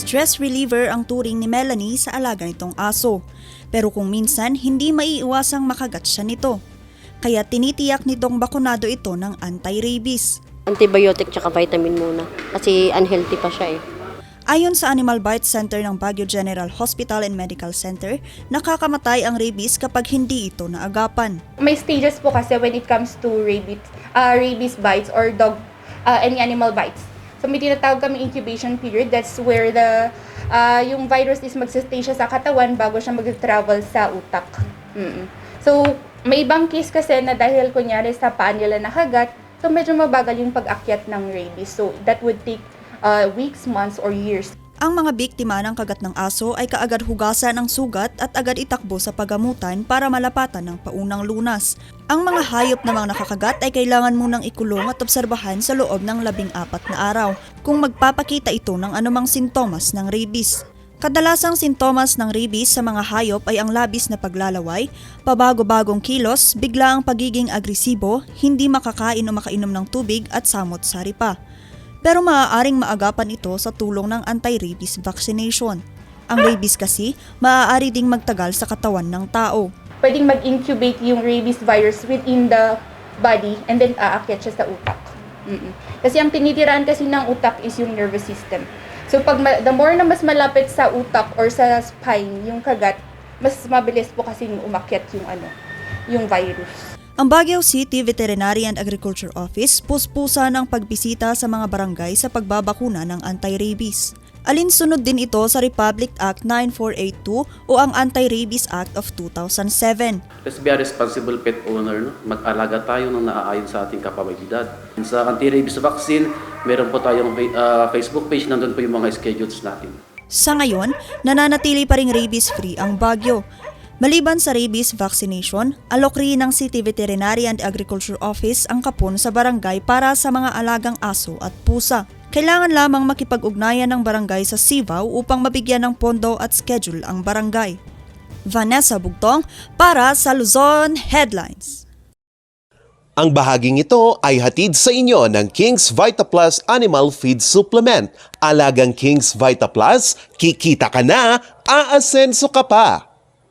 Stress reliever ang turing ni Melanie sa alaga nitong aso. Pero kung minsan, hindi maiiwasang makagat siya nito. Kaya tinitiyak nitong bakunado ito ng anti-rabies. Antibiotic tsaka vitamin muna. Kasi unhealthy pa siya eh. Ayon sa Animal Bite Center ng Baguio General Hospital and Medical Center, nakakamatay ang rabies kapag hindi ito naagapan. May stages po kasi when it comes to rabies, uh, rabies bites or dog, uh, any animal bites. So may tinatawag kami incubation period. That's where the uh, yung virus is magsistay siya sa katawan bago siya mag-travel sa utak. Mm-mm. So may ibang case kasi na dahil kunyari sa paa nila nakagat, so medyo mabagal yung pag-akyat ng rabies. So that would take uh, weeks, months, or years. Ang mga biktima ng kagat ng aso ay kaagad hugasan ang sugat at agad itakbo sa pagamutan para malapatan ng paunang lunas. Ang mga hayop na mga nakakagat ay kailangan munang ikulong at obserbahan sa loob ng labing apat na araw kung magpapakita ito ng anumang sintomas ng rabies. Kadalasang sintomas ng rabies sa mga hayop ay ang labis na paglalaway, pabago-bagong kilos, bigla ang pagiging agresibo, hindi makakain o makainom ng tubig at samot-sari pa pero maaaring maagapan ito sa tulong ng anti-rabies vaccination. Ang rabies kasi, maaari ding magtagal sa katawan ng tao. pwedeng mag-incubate yung rabies virus within the body and then aakyat siya sa utak. Mm-mm. Kasi ang tinitiraan kasi ng utak is yung nervous system. So pag ma- the more na mas malapit sa utak or sa spine yung kagat, mas mabilis po kasi umakyat yung ano, yung virus. Ang Baguio City Veterinary and Agriculture Office puspusa ng pagbisita sa mga barangay sa pagbabakuna ng anti-rabies. Alinsunod din ito sa Republic Act 9482 o ang Anti-Rabies Act of 2007. Let's be a responsible pet owner. No? Mag-alaga tayo ng naaayon sa ating kapabilidad. Sa anti-rabies vaccine, meron po tayong uh, Facebook page. Nandun po yung mga schedules natin. Sa ngayon, nananatili pa ring rabies-free ang Baguio. Maliban sa rabies vaccination, alok rin ng City Veterinary and Agriculture Office ang kapon sa barangay para sa mga alagang aso at pusa. Kailangan lamang makipag-ugnayan ng barangay sa Sivaw upang mabigyan ng pondo at schedule ang barangay. Vanessa Bugtong para sa Luzon Headlines. Ang bahaging ito ay hatid sa inyo ng King's Vita Plus Animal Feed Supplement. Alagang King's Vita Plus, kikita ka na, aasenso ka pa.